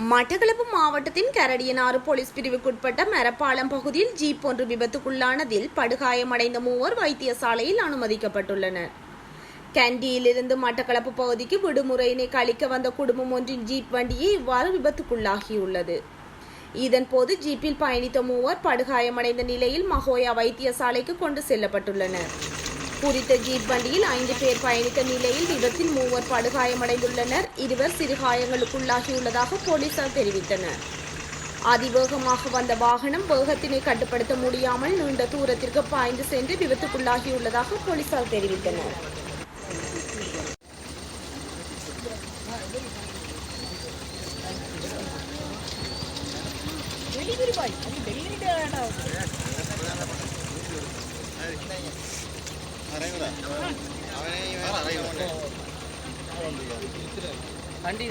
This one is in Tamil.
மட்டக்களப்பு மாவட்டத்தின் கரடியனாறு போலீஸ் பிரிவுக்குட்பட்ட மரப்பாலம் பகுதியில் ஜீப் ஒன்று விபத்துக்குள்ளானதில் படுகாயமடைந்த மூவர் வைத்தியசாலையில் அனுமதிக்கப்பட்டுள்ளனர். கண்டியிலிருந்து மட்டக்களப்பு பகுதிக்கு விடுமுறையினை கழிக்க வந்த குடும்பம் ஒன்றின் ஜீப் வண்டியே இவ்வாறு விபத்துக்குள்ளாகியுள்ளது. இதன்போது ஜீப்பில் பயணித்த மூவர் படுகாயமடைந்த நிலையில் மகோயா வைத்தியசாலைக்கு கொண்டு செல்லப்பட்டுள்ளனர். குறித்த ஜீப் வண்டியில் ஐந்து பேர் பயணித்த நிலையில் விபத்தில் மூவர் படுகாயமடைந்துள்ளனர். இருவர் சிறுகாயங்களுக்குள்ளாகியுள்ளதாக போலீசார் தெரிவித்தனர். அதிவேகமாக வந்த வாகனம் வேகத்தினை கட்டுப்படுத்த முடியாமல் நீண்ட தூரத்திற்கு பாய்ந்து சென்று விபத்துக்குள்ளாகியுள்ளதாக போலீசார் தெரிவித்தனர். டெலிவரி பாய் டெலிவரி வண்டி